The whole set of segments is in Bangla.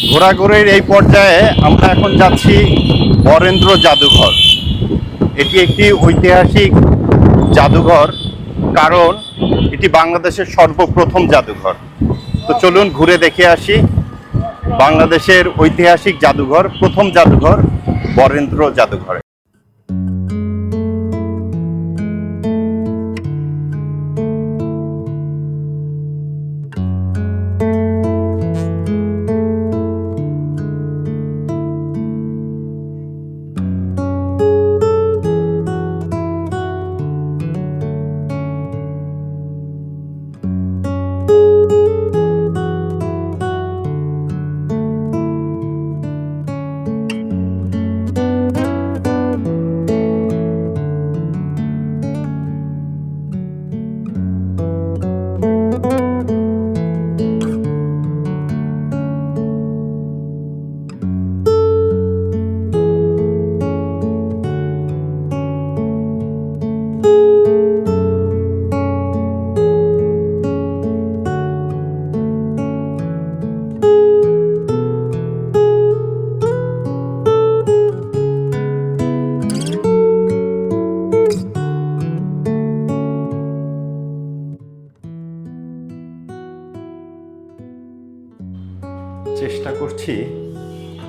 ঘোরাঘুরির এই পর্যায়ে আমরা এখন যাচ্ছি বরেন্দ্র জাদুঘর। এটি একটি ঐতিহাসিক জাদুঘর, কারণ এটি বাংলাদেশের সর্বপ্রথম জাদুঘর। তো চলুন ঘুরে দেখে আসি বাংলাদেশের ঐতিহাসিক জাদুঘর, প্রথম জাদুঘর বরেন্দ্র জাদুঘর।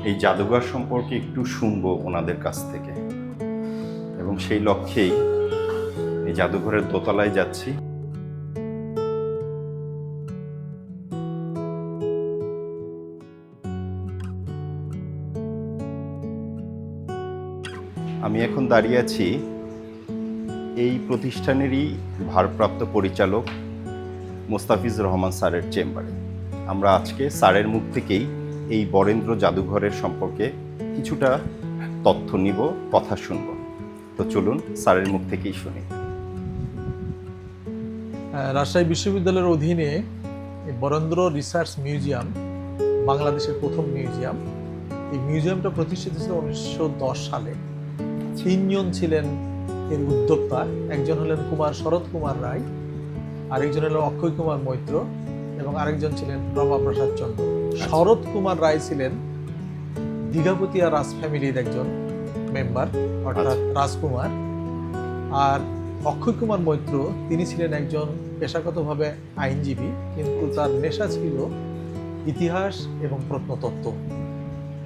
এই জাদুঘর সম্পর্কে একটু শুনব ওনাদের কাছ থেকে। এবং সেই লক্ষ্যেই এই জাদুঘরের দোতলায় যাচ্ছি। আমি এখন দাঁড়িয়ে আছি এই প্রতিষ্ঠানেরই ভারপ্রাপ্ত পরিচালক মোস্তাফিজ রহমান স্যারের চেম্বারে। আমরা আজকে স্যারের মুখ থেকেই এই বরেন্দ্র জাদুঘরের সম্পর্কে কিছুটা তথ্য নিব, কথা শুনব। তো চলুন স্যারের মুখ থেকেই শুনি। রাজশাহী বিশ্ববিদ্যালয়ের অধীনে বরেন্দ্র রিসার্চ মিউজিয়াম, বাংলাদেশের প্রথম মিউজিয়াম। এই মিউজিয়ামটা প্রতিষ্ঠিত ছিল উনিশশো দশ সালে। তিনজন ছিলেন এর উদ্যোক্তা। একজন হলেন কুমার শরৎ কুমার রায়, আরেকজন হলেন অক্ষয় কুমার মৈত্র। আরেকজন ছিলেন রমাপ্রসাদ চন্দ্র। শরৎ কুমার রায় ছিলেন দীঘাপতিয়া রাজ ফ্যামিলির একজন মেম্বার অর্থাৎ রাজকুমার। আর অক্ষয় কুমার মৈত্র তিনি ছিলেন একজন পেশাগতভাবে আইনজীবী কিন্তু তার নেশা ছিল ইতিহাস এবং প্রত্নতত্ত্ব।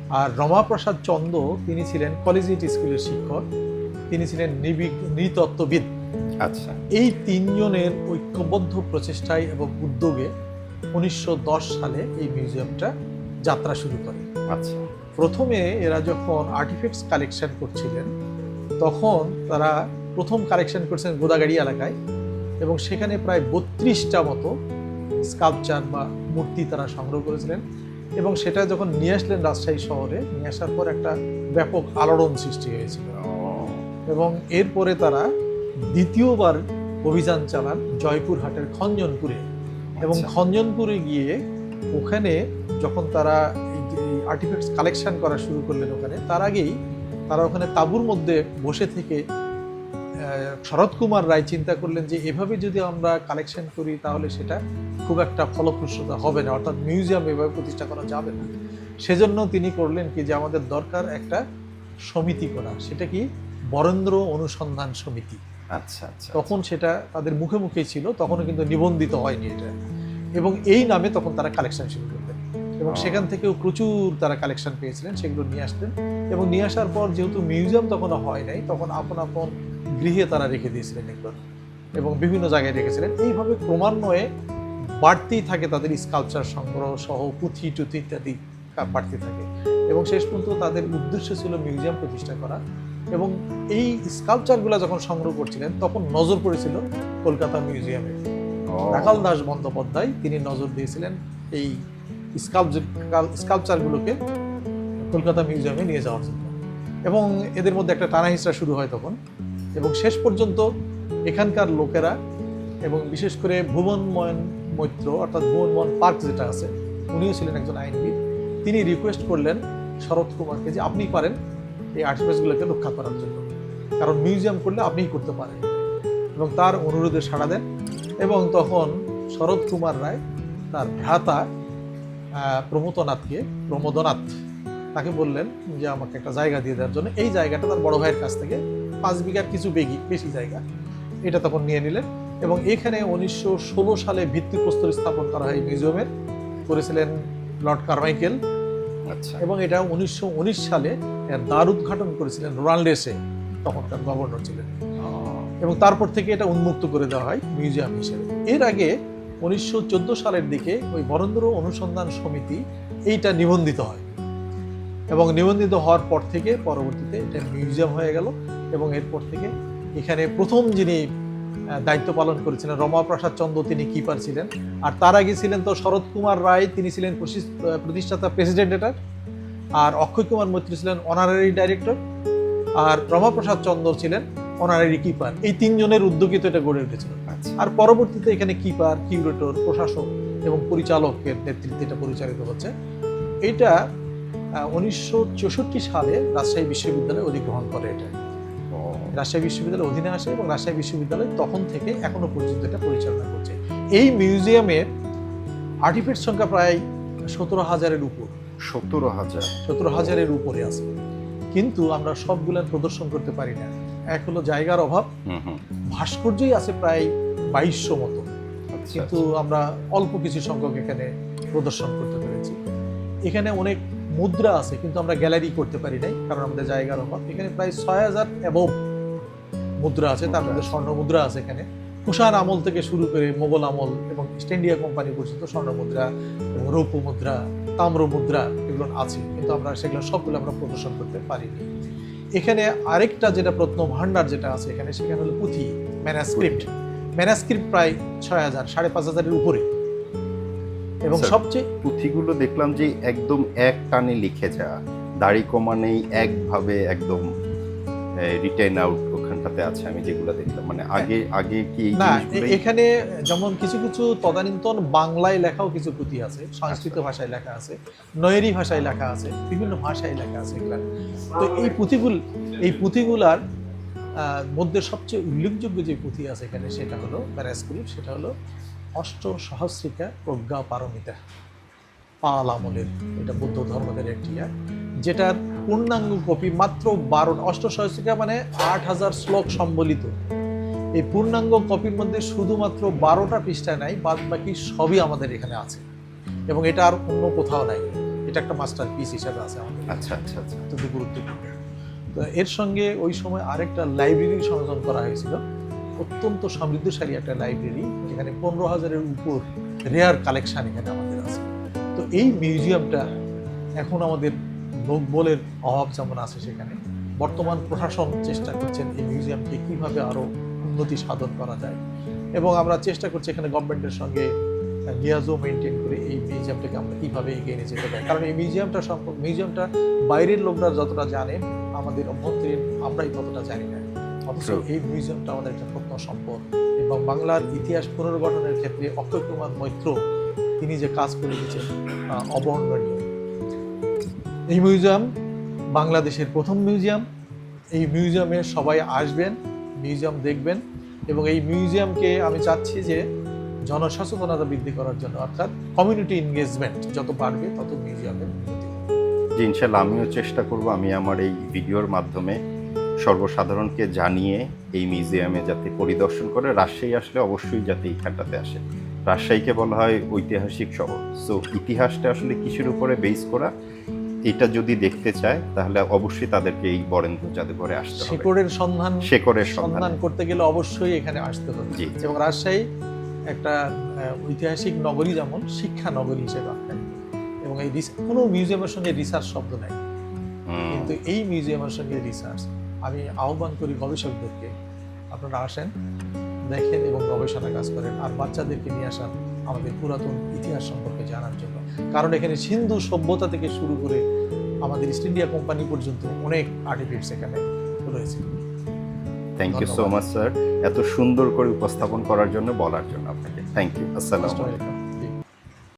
আর রমাপ্রসাদ চন্দ তিনি ছিলেন কলেজিয়েট স্কুলের শিক্ষক তিনি ছিলেন নিবিক নৃতত্ত্ববিদ। আচ্ছা। এই তিনজনের ঐক্যবদ্ধ প্রচেষ্টায় এবং উদ্যোগে উনিশশো দশ সালে এই মিউজিয়ামটা যাত্রা শুরু করে। আচ্ছা। প্রথমে এরা যখন আর্টিফ্যাক্টস কালেকশন করছিলেন তখন তারা প্রথম কালেকশন করছেন গোদাগাড়ি এলাকায় এবং সেখানে প্রায় বত্রিশটা মতো স্কাল্পচার বা মূর্তি তারা সংগ্রহ করেছিলেন এবং সেটা যখন নিয়ে আসলেন রাজশাহী শহরে নিয়ে আসার পর একটা ব্যাপক আলোড়ন সৃষ্টি হয়েছিল। এবং এরপরে তারা দ্বিতীয়বার অভিযান চালান জয়পুরহাটের খঞ্জনপুরে। এবং আচ্ছা। খঞ্জনপুরে গিয়ে ওখানে যখন তারা এই আর্টিফ্যাক্টস কালেকশন করা শুরু করলেন ওখানে তার আগেই তারা ওখানে তাঁবুর মধ্যে বসে থেকে শরৎ কুমার রায় চিন্তা করলেন যে এভাবে যদি আমরা কালেকশন করি তাহলে সেটা খুব একটা ফলপ্রসূতা হবে না অর্থাৎ মিউজিয়াম এভাবে প্রতিষ্ঠা করা যাবে না সেজন্য তিনি করলেন কি যে আমাদের দরকার একটা সমিতি করা সেটা কি বরেন্দ্র অনুসন্ধান সমিতি আচ্ছা আচ্ছা তখন সেটা তাদের মুখে মুখেই ছিল তখনও কিন্তু নিবন্ধিত হয়নি এটা। এবং এই নামে তখন তারা কালেকশন শুরু করলেন। এবং সেখান থেকেও প্রচুর তারা কালেকশন পেয়েছিলেন সেগুলো নিয়ে আসতেন। এবং নিয়ে আসার পর যেহেতু মিউজিয়াম তখনও হয় নাই তখন আপন আপন গৃহে তারা রেখে দিয়েছিলেন এগুলো এবং বিভিন্ন জায়গায় রেখেছিলেন। এইভাবে ক্রমান্বয়ে বাড়তেই থাকে তাদের স্কাল্পচার সংগ্রহ সহ পুঁথি টুথি ইত্যাদি বাড়তে থাকে। এবং শেষ পর্যন্ত তাদের উদ্দেশ্য ছিল মিউজিয়াম প্রতিষ্ঠা করা। এবং এই স্কাল্পচারগুলো যখন সংগ্রহ করছিলেন তখন নজর পড়েছিল কলকাতা মিউজিয়ামে রাখাল দাস বন্দ্যোপাধ্যায় তিনি নজর দিয়েছিলেন এই স্কাল্পচারগুলোকে কলকাতা মিউজিয়ামে নিয়ে যাওয়ার জন্য। এবং এদের মধ্যে একটা টানা হিসরা শুরু হয় তখন। এবং শেষ পর্যন্ত এখানকার লোকেরা এবং বিশেষ করে ভুবনময়ন মৈত্র অর্থাৎ ভুবনমোহন পার্ক যেটা আছে উনিও ছিলেন একজন আইনবিদ। তিনি রিকোয়েস্ট করলেন শরৎ কুমারকে যে আপনি পারেন এই আর্টিফিক্সগুলোকে রক্ষা করার জন্য। কারণ মিউজিয়াম করলে আপনিই করতে পারেন। এবং তার অনুরোধে সাড়া দেন। এবং তখন শরৎ কুমার রায়, তার ভ্রাতা প্রমোদনাথকে, প্রমোদনাথ, তাকে বললেন যে, আমাকে একটা জায়গা দিয়ে দেওয়ার জন্য। এই জায়গাটা তার বড় ভাইয়ের কাছ থেকে পাঁচ বিঘার কিছু বেগি, বেশি জায়গা। এটা তখন নিয়ে নিলেন। এবং এখানে উনিশশো ষোলো সালে ভিত্তিপ্রস্তর স্থাপন করা হয় মিউজিয়ামের। করেছিলেন লর্ড কারমাইকেল। এবং এটা উনিশশো উনিশ সালে দ্বার উদ্ঘাটন করেছিলেন রোনাল্ড এসে তখনকার গভর্নর ছিলেন। এবং তারপর থেকে এটা উন্মুক্ত করে দেওয়া হয় মিউজিয়াম হিসেবে। এর আগে উনিশশো চোদ্দ সালের দিকে ওই বরেন্দ্র অনুসন্ধান সমিতি এইটা নিবন্ধিত হয়। এবং নিবন্ধিত হওয়ার পর থেকে পরবর্তীতে এটা মিউজিয়াম হয়ে গেল এবং এরপর থেকে এখানে প্রথম যিনি দায়িত্ব পালন করেছিলেন। রমাপ্রসাদ চন্দ্র তিনি কিপার ছিলেন। আর তার আগে ছিলেন তো শরৎ কুমার রায় তিনি ছিলেন প্রতিষ্ঠাতা প্রেসিডেন্ট এটার। আর অক্ষয় কুমার মৈত্রী ছিলেন অনারারি ডাইরেক্টর আর রমাপ্রসাদ চন্দ্র ছিলেন অনারারি কিপার এই তিনজনের উদ্যোগিত এটা গড়ে উঠেছিল। আচ্ছা। আর পরবর্তীতে এখানে কিপার কিউরেটর প্রশাসক এবং পরিচালকের নেতৃত্বে এটা পরিচালিত হচ্ছে। এটা উনিশশো চৌষট্টি সালে রাজশাহী বিশ্ববিদ্যালয়ে অধিগ্রহণ করে এটা। রাজশাহী বিশ্ববিদ্যালয়ের অধীনে আসে এবং রাজশাহী বিশ্ববিদ্যালয় তখন থেকে এখনও পর্যন্ত এটা পরিচালনা করছে। এই মিউজিয়ামের আর্টিফেক্ট সংখ্যা প্রায় সতেরো হাজারের উপর। সতেরো হাজার। সতেরো হাজারের উপরে আছে। কিন্তু আমরা সবগুলো প্রদর্শন করতে পারি না। এক হলো জায়গার অভাব। ভাস্কর্যই আছে প্রায় বাইশশো মতো। আচ্ছা কিন্তু আমরা অল্প কিছু সংখ্যক এখানে প্রদর্শন করতে পেরেছি। এখানে অনেক মুদ্রা আছে কিন্তু আমরা গ্যালারি করতে পারি নাই কারণ আমাদের জায়গার অভাব। এখানে প্রায় ছয় হাজার অ্যাবভ মুদ্রা আছে তার মধ্যে স্বর্ণ মুদ্রা আছে এখানে। কুষাণ আমল থেকে শুরু করে মোগল আমল এবং ইস্ট ইন্ডিয়া কোম্পানি পর্যন্ত স্বর্ণ মুদ্রা এবং রৌপ্য মুদ্রা তাম্র মুদ্রা এগুলো আছে কিন্তু আমরা সেগুলো সবগুলো আমরা প্রদর্শন করতে পারিনি। এখানে আরেকটা যেটা প্রত্ন ভান্ডার যেটা আছে এখানে সেখানে হলো পুঁথি ম্যানাস্ক্রিপ্ট ম্যানাস্ক্রিপ্ট প্রায় ছয় হাজার সাড়ে পাঁচ হাজারের উপরে। এবং সবচেয়ে পুঁথিগুলো দেখলাম যে একদম এক টানে লিখে যা। দাড়ি কমানেই একভাবে একদম রিটেন আউট ওখানটাতে আছে আমি যেগুলো দেখলাম। মানে আগে আগে কি না এখানে যেমন কিছু কিছু তদানীন্তন বাংলায় লেখাও কিছু পুঁথি আছে সংস্কৃত আচ্ছা। ভাষায় লেখা আছে নয়েরি ভাষায় লেখা আছে বিভিন্ন ভাষায় লেখা আছে এগুলা। তো এই পুঁথিগুল এই পুঁথিগুলার আহ, মধ্যে সবচেয়ে উল্লেখযোগ্য যে পুঁথি আছে এখানে সেটা হলো ম্যানাস্ক্রিপ্ট সেটা হলো অষ্ট সহস্রিকা প্রজ্ঞা পারমিতা। পাল আমলের এটা বৌদ্ধ ধর্মদের একটি যেটার পূর্ণাঙ্গ কপি মাত্র বারো অষ্ট সহস্রিকা মানে আট হাজার শ্লোক সম্বলিত। এই পূর্ণাঙ্গ কপির মধ্যে শুধুমাত্র বারোটা পৃষ্ঠা নাই বাদ বাকি সবই আমাদের এখানে আছে। এবং এটা আর অন্য কোথাও নাই। এটা একটা মাস্টার পিস হিসাবে আছে আমাদের। আচ্ছা আচ্ছা আচ্ছা। গুরুত্বপূর্ণ। তো এর সঙ্গে ওই সময় আরেকটা লাইব্রেরির সংযোজন করা হয়েছিল। অত্যন্ত সমৃদ্ধশালী একটা লাইব্রেরি যেখানে পনেরো হাজারের উপর রেয়ার কালেকশন এখানে আমাদের আছে। তো এই মিউজিয়ামটা এখন আমাদের লোকবলের অভাব যেমন আছে সেখানে, বর্তমান প্রশাসন চেষ্টা করছেন এই মিউজিয়ামকে কীভাবে আরও উন্নতি সাধন করা যায়। এবং আমরা চেষ্টা করছি এখানে গভর্নমেন্টের সঙ্গে লিয়াজও মেনটেন করে এই মিউজিয়ামটাকে আমরা কীভাবে এগিয়ে নিয়ে যেতে পারি। কারণ এই মিউজিয়ামটা সম্পর্কে মিউজিয়ামটা বাইরের লোকরা যতটা জানেন, আমাদের অভ্যন্তরীণ, আমরাই ততটা জানি না। অথচ এই মিউজিয়ামটা আমাদের একটা প্রত্ন সম্পদ। এবং বাংলার ইতিহাস পুনর্গঠনের ক্ষেত্রে অক্ষয় কুমার মৈত্র তিনি যে কাজ করে আহ, অবর্ণনীয়। এই মিউজিয়াম বাংলাদেশের প্রথম মিউজিয়াম। এই মিউজিয়ামে সবাই আসবেন মিউজিয়াম দেখবেন এবং এই মিউজিয়ামকে আমি চাচ্ছি যে জনসচেতনতা বৃদ্ধি করার জন্য অর্থাৎ কমিউনিটি এনগেজমেন্ট যত বাড়বে তত মিউজিয়ামের উন্নতি। জি ইনশাল্লাহ আমিও চেষ্টা করব আমি আমার এই ভিডিওর মাধ্যমে সর্বসাধারণকে জানিয়ে এই মিউজিয়ামে যাতে পরিদর্শন করে রাজশাহী আসলে অবশ্যই যাতে এইখানটাতে আসে। রাজশাহীকে বলা হয় ঐতিহাসিক শহর। সো ইতিহাসটা আসলে কিসের উপরে বেস করা এটা যদি দেখতে চায় তাহলে অবশ্যই তাদেরকে এই বরেন্দ্র জাদুঘরে আসতে হবে। শেকড়ের সন্ধান শেকড়ের সন্ধান। করতে গেলে অবশ্যই এখানে আসতে হবে। জি এবং রাজশাহী একটা ঐতিহাসিক নগরী যেমন শিক্ষা নগরী হিসেবে আপনার এবং এই কোনো মিউজিয়ামের সঙ্গে রিসার্চ শব্দ নাই। কিন্তু এই মিউজিয়ামের সঙ্গে রিসার্চ আমি আহ্বান করি গবেষকদেরকে আপনারা আসেন দেখেন এবং গবেষণা কাজ করেন আর বাচ্চাদেরকে নিয়ে আসেন আমাদের পুরাতন ইতিহাস সম্পর্কে জানার জন্য। কারণ এখানে সিন্ধু সভ্যতা থেকে শুরু করে আমাদের ইস্ট ইন্ডিয়া কোম্পানি পর্যন্ত অনেক আর্টিফিক্টস এখানে রয়েছে। Thank you so much sir এত সুন্দর করে উপস্থাপন করার জন্য বলার জন্য আপনাকে। থ্যাংক ইউ আসসালাম welcome.